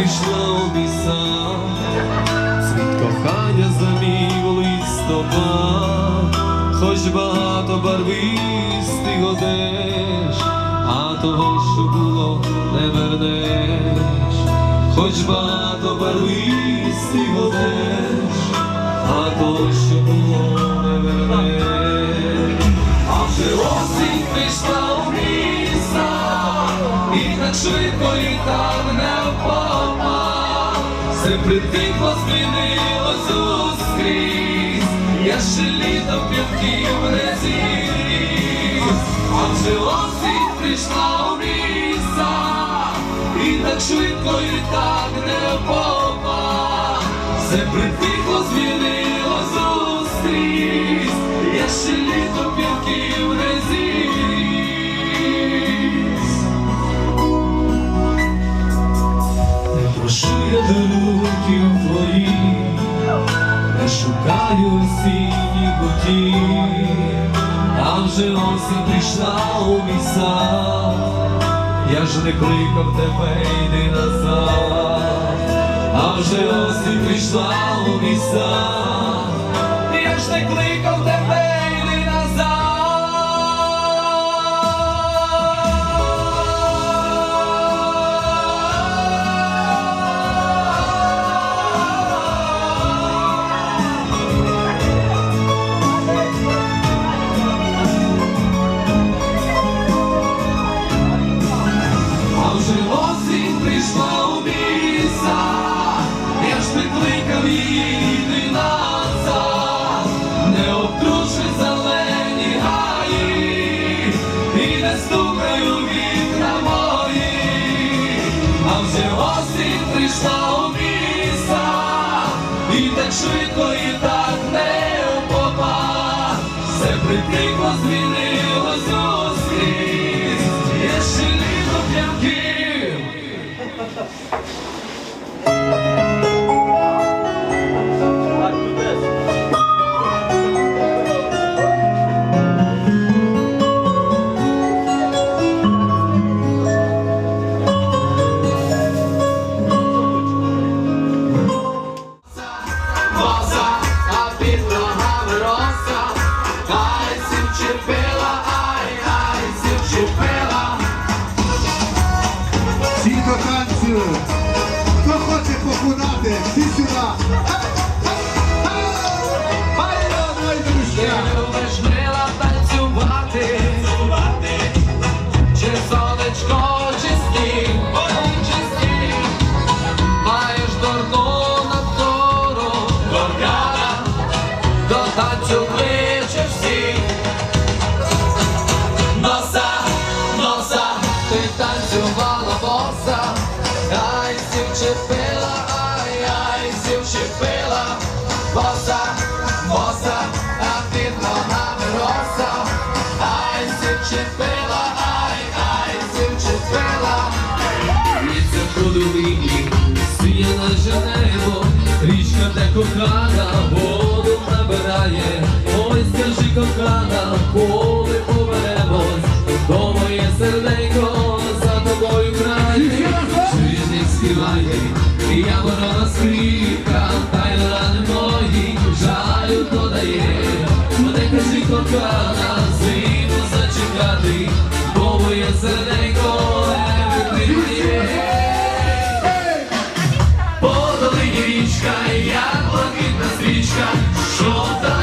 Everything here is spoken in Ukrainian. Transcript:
прийшла у міса, світ кохання замів листопад, хоч багато барвистих одеж, а того, що було, не вернеш, хоч багато барвистих одеж, а того, що було, не вернеш. А вже осінь прийшла у міста, і так швидко і так не. Все притихло, змінилось ускрізь, я ще літо п'ятків не зріс, адже осінь прийшла у міста, і так швидко і так не попа, Все притихло, шукаю осінніх путів, а вже осінь прийшла у мій сад, я ж не кликав тебе, йди назад, а вже осінь прийшла у мій сад, я ж не кликав швидко, і так не попа, все притихло, змінилось танцю. Хто хоче похудати, всі сюди. Ти друзі. любиш мила танцювати, чи сонечко, чи ой, чи сніг. Маєш натуру, горгана, до танцю сів чепила, ай, ай, сів чепила, боса, боса, а під ногами роса, ай, сів чепила, ай, ай, сів чепила. Віться ходовині, сіє наше небо, річка де кохана, воду набирає. Ой, скажи кохана, коли повернемось, то моє серденько По